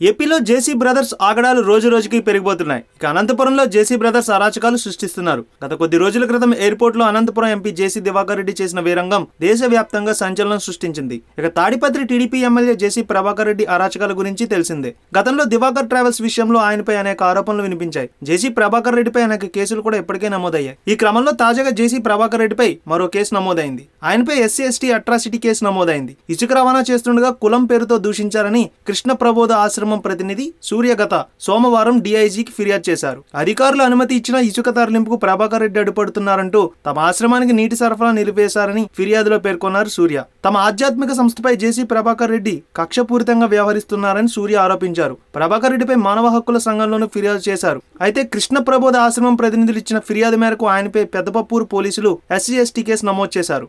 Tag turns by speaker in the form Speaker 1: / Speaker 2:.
Speaker 1: ఏపీలో JC brothers ఆగడాలు రోజు రోజుకి పెరిగిపోతున్నాయి. ఇక అనంతపురంలో జేసీ బ్రదర్స్ అరాచకాలు సృష్టిస్తున్నారు. గత కొద్ది రోజుల క్రితం ఎయిర్పోర్ట్లో అనంతపురం ఎంపీ జేసీ దివాకర్ రెడ్డి చేసిన వీరంగం దేశవ్యాప్తంగా సంచలనం సృష్టించింది. ఇక Tadipatri TDP MLA JC Prabhakar Reddy అరాచకాల గురించి తెలిసిందే. గతంలో దివాకర్ ట్రావెల్స్ విషయంలో ఆయనపై అనేక ఆరోపణలు వినిపించాయి. జేసీ ప్రభాకర్ రెడ్డిపై అనేక కేసులు కూడా ఇప్పటికే నమోదయ్యాయి. ఈ క్రమంలో తాజాగా జేసీ ప్రభాకర్ రెడ్డిపై మరో కేసు నమోదైంది. ఆయనపై ఎస్సీ ఎస్టీ అట్రాసిటీ కేసు నమోదైంది. ఇసుక రవాణా చేస్తుండగా కులం పేరుతో దూషించారని కృష్ణ ప్రబోధ ఆశ్రమం ప్రతినిధి సూర్యగత సోమవారం డీఐజీకి ఫిర్యాదు చేశారు. అధికారులు అనుమతి ఇచ్చిన ఇసుక తరలింపుకు ప్రభాకర్ రెడ్డి అడ్డుపడుతున్నారంటూ తమ ఆశ్రమానికి నీటి సరఫరా నిలిపేశారని ఫిర్యాదులో పేర్కొన్నారు సూర్య. తమ ఆధ్యాత్మిక సంస్థపై జేసీ ప్రభాకర్ రెడ్డి కక్షపూరితంగా వ్యవహరిస్తున్నారని సూర్య ఆరోపించారు. ప్రభాకర్ రెడ్డిపై మానవ హక్కుల సంఘంలోనూ ఫిర్యాదు చేశారు. అయితే కృష్ణ ప్రబోధ ఆశ్రమం ప్రతినిధులు ఇచ్చిన ఫిర్యాదు మేరకు ఆయనపై పెద్దపప్పూరు పోలీసులు ఎస్సీ ఎస్టీ కేసు నమోదు చేశారు.